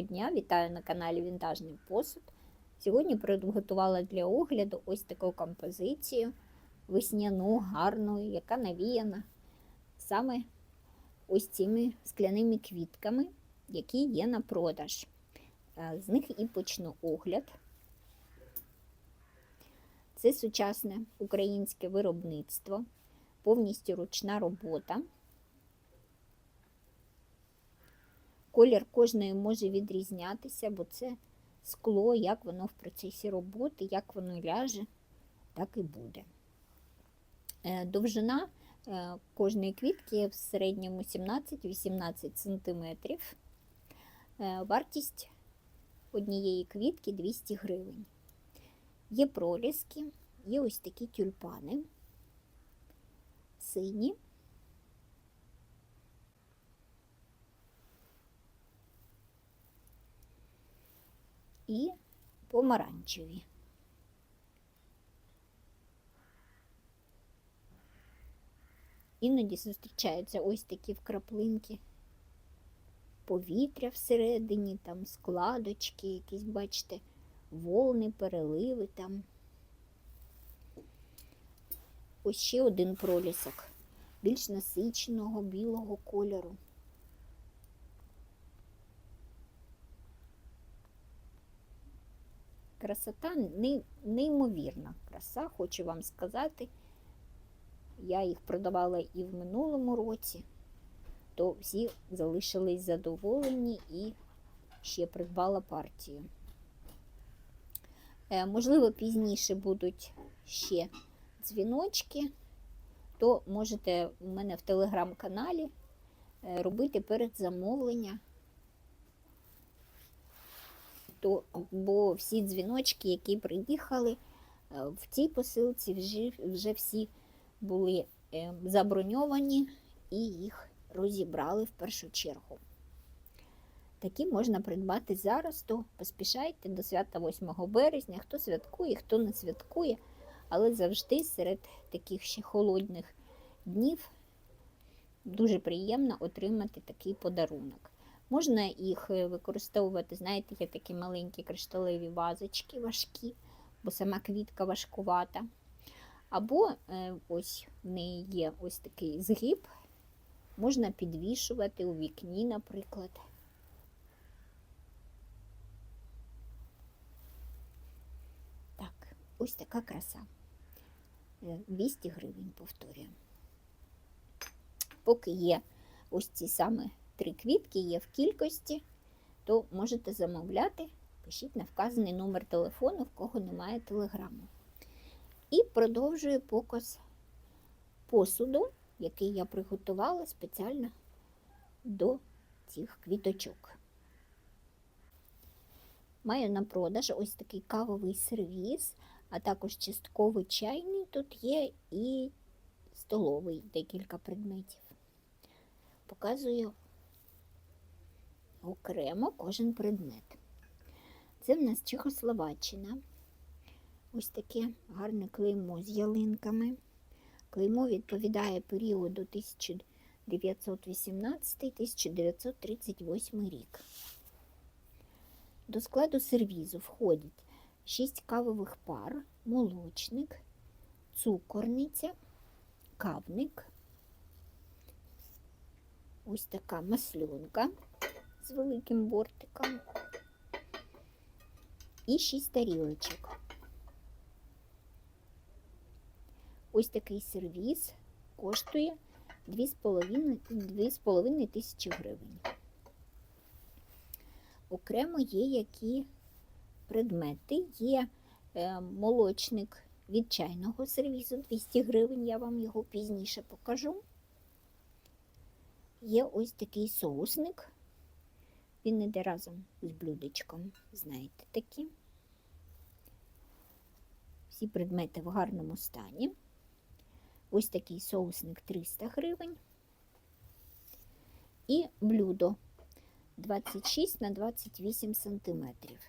дня! Вітаю на каналі Вінтажний посуд. Сьогодні приготувала для огляду ось таку композицію весняну, гарну, яка навіяна саме ось цими скляними квітками, які є на продаж. Е, З них і почну огляд. Це сучасне українське виробництво, повністю ручна робота. Колір кожної може відрізнятися, бо це скло, як воно в процесі роботи, як воно ляже, так і буде. Е, Довжина е, кожної квітки в середньому 17-18 см. Е, Вартість однієї квітки 200 гривень. Є проліски, є ось такі тюльпани, сині. І помаранчеві. Іноді зустрічаються ось такі вкраплинки повітря всередині, там складочки, якісь, бачите, волни, переливи там. Ось ще один пролісок більш насиченого білого кольору. Красота неймовірна краса, хочу вам сказати. Я їх продавала і в минулому році, то всі залишились задоволені і ще придбала партію. Е, можливо, пізніше будуть ще дзвіночки, то можете у мене в телеграм-каналі е, робити передзамовлення то, бо всі дзвіночки, які приїхали е, в цій посилці, вже, вже всі були е, заброньовані і їх розібрали в першу чергу. Такі можна придбати зараз, то поспішайте до свята 8 березня, хто святкує, хто не святкує, але завжди серед таких ще холодних днів дуже приємно отримати такий подарунок. Можна їх е, використовувати, знаєте, є такі маленькі кришталеві вазочки важкі, бо сама квітка важкувата. Або е, ось в неї є ось такий згиб, можна підвішувати у вікні, наприклад. Так, ось така краса. 200 е, гривень повторюю. Поки є ось ці саме три квітки є в кількості, то можете замовляти, пишіть на вказаний номер телефону, в кого немає телеграму. І продовжую показ посуду, який я приготувала спеціально до цих квіточок. Маю на продаж ось такий кавовий сервіс, а також частковий чайний. Тут є і столовий декілька предметів. Показую окремо кожен предмет. Це в нас Чехословаччина. Ось таке гарне клеймо з ялинками. Клеймо відповідає періоду 1918-1938 рік. До складу сервізу входять 6 кавових пар, молочник, цукорниця, кавник, ось така маслюнка з великим бортиком і 6 тарілочок. Ось такий сервіс коштує 2,5 тисячі гривень. Окремо є які предмети. Є е, молочник від чайного сервізу 200 гривень, я вам його пізніше покажу. Є ось такий соусник він йде разом з блюдечком, знаєте такі. Всі предмети в гарному стані. Ось такий соусник 300 гривень. І блюдо 26 на 28 сантиметрів.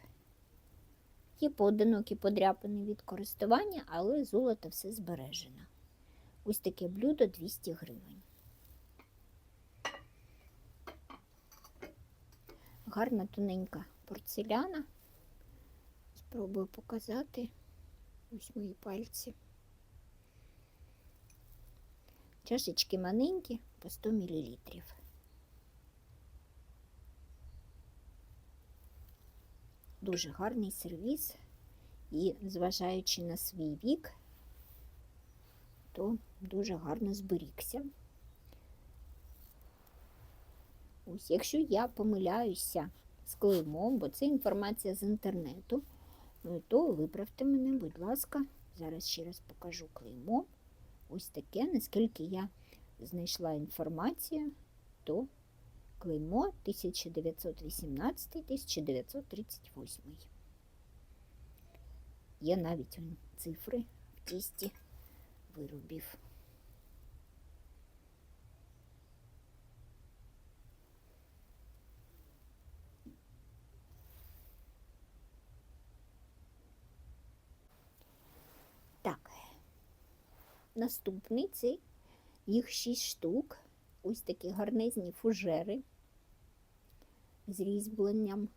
Є поодинокі подряпини від користування, але золото все збережено. Ось таке блюдо 200 гривень. Гарна тоненька порцеляна. Спробую показати. Ось мої пальці. Чашечки маленькі по 100 мл. Дуже гарний сервіс. І, зважаючи на свій вік, то дуже гарно зберігся. Ось, якщо я помиляюся з клеймом, бо це інформація з інтернету, ну, то виправте мене, будь ласка, зараз ще раз покажу клеймо. Ось таке, наскільки я знайшла інформацію, то клеймо 1918-1938. Є навіть цифри в тісті виробів. Так, наступний це їх шість штук. Ось такі гарнезні фужери з різьбленням.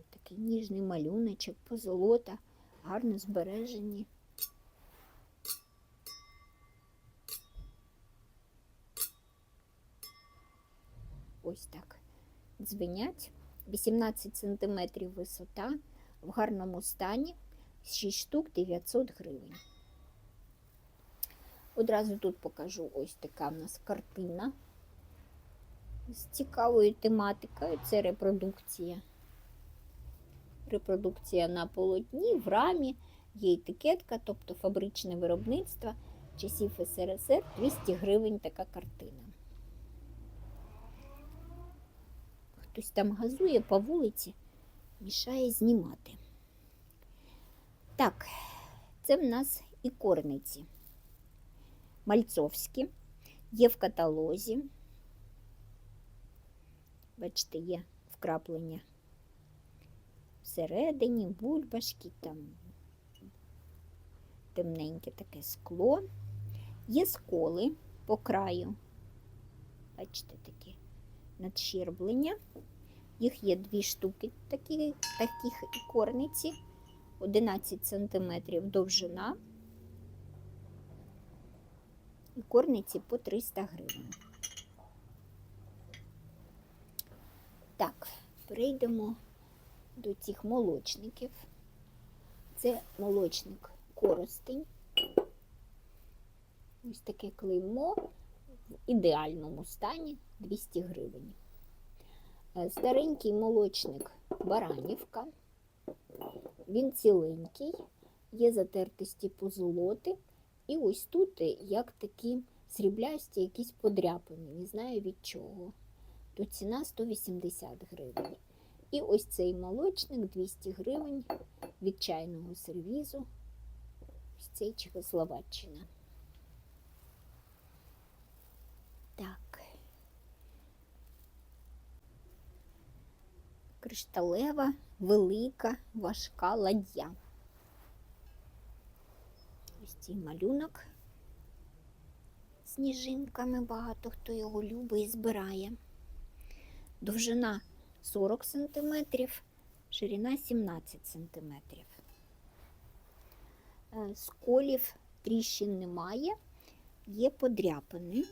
Ось такий ніжний малюночок, позолота, гарно збережені. Ось так. Дзвенять. 18 см висота, в гарному стані, 6 штук 900 гривень. Одразу тут покажу ось така в нас картина з цікавою тематикою. Це репродукція. Репродукція на полотні, в рамі, є етикетка, тобто фабричне виробництво часів СРСР 200 гривень така картина. Хтось там газує по вулиці, мішає знімати. Так, це в нас і корниці. Мальцовські, є в каталозі. Бачите, є вкраплення всередині, бульбашки, там темненьке таке скло. Є сколи по краю. Бачите, такі надщерблення. Їх є дві штуки такі, таких і корниці, 11 см довжина. І корниці по 300 гривень. Так, перейдемо до цих молочників. Це молочник коростень. Ось таке клеймо в ідеальному стані 200 гривень. Е, Старенький молочник Баранівка. Він ціленький, є затертості позолоти. І ось тут як такі сріблясті якісь подряпини, не знаю від чого. То ціна 180 гривень. І ось цей молочник 200 гривень від чайного сервізу. Ось цей Чехословаччина. Так. Кришталева, велика, важка ладья. Ось цей малюнок сніжинками, багато хто його любить і збирає. Довжина 40 см, ширина 17 см. Сколів тріщин немає, є подряпини.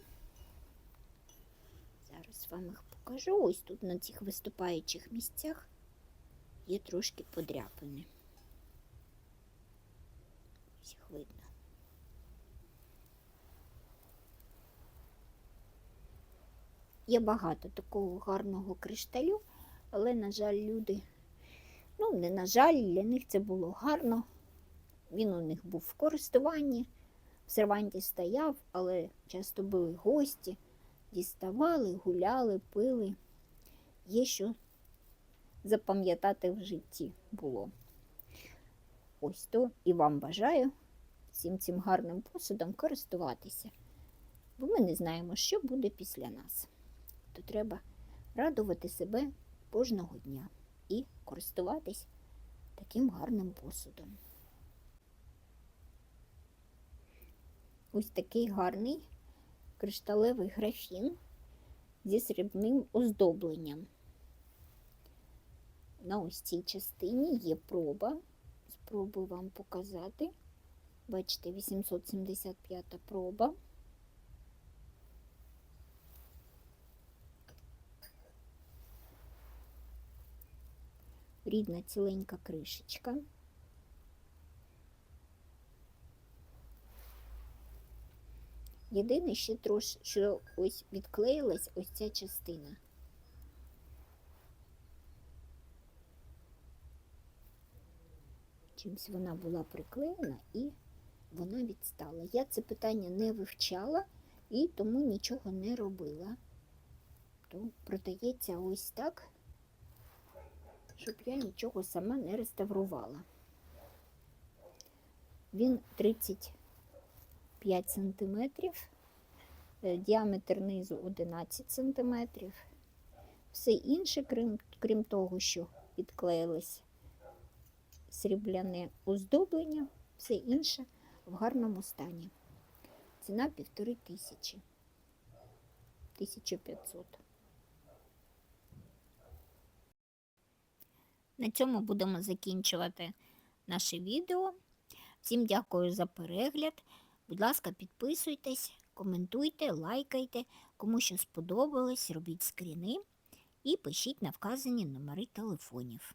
Зараз вам їх покажу. Ось тут на цих виступаючих місцях є трошки подряпини. Ось видно. Є багато такого гарного кришталю, але, на жаль, люди, ну, не на жаль, для них це було гарно. Він у них був в користуванні, в серванті стояв, але часто були гості, діставали, гуляли, пили. Є що запам'ятати в житті було. Ось то і вам бажаю всім цим гарним посудом користуватися. Бо ми не знаємо, що буде після нас. То треба радувати себе кожного дня і користуватись таким гарним посудом. Ось такий гарний кришталевий графін зі срібним оздобленням. На ось цій частині є проба. Спробую вам показати. Бачите, 875 проба. Рідна ціленька кришечка. Єдине ще трошки, що ось відклеїлась ось ця частина. Чимсь вона була приклеєна і вона відстала. Я це питання не вивчала і тому нічого не робила. То продається ось так, щоб я нічого сама не реставрувала. Він 35 сантиметрів, е, діаметр низу 11 сантиметрів. Все інше, крім, крім того, що відклеїлось срібляне оздоблення, все інше в гарному стані. Ціна півтори тисячі. 1500. На цьому будемо закінчувати наше відео. Всім дякую за перегляд. Будь ласка, підписуйтесь, коментуйте, лайкайте. Кому що сподобалось, робіть скріни і пишіть на вказані номери телефонів.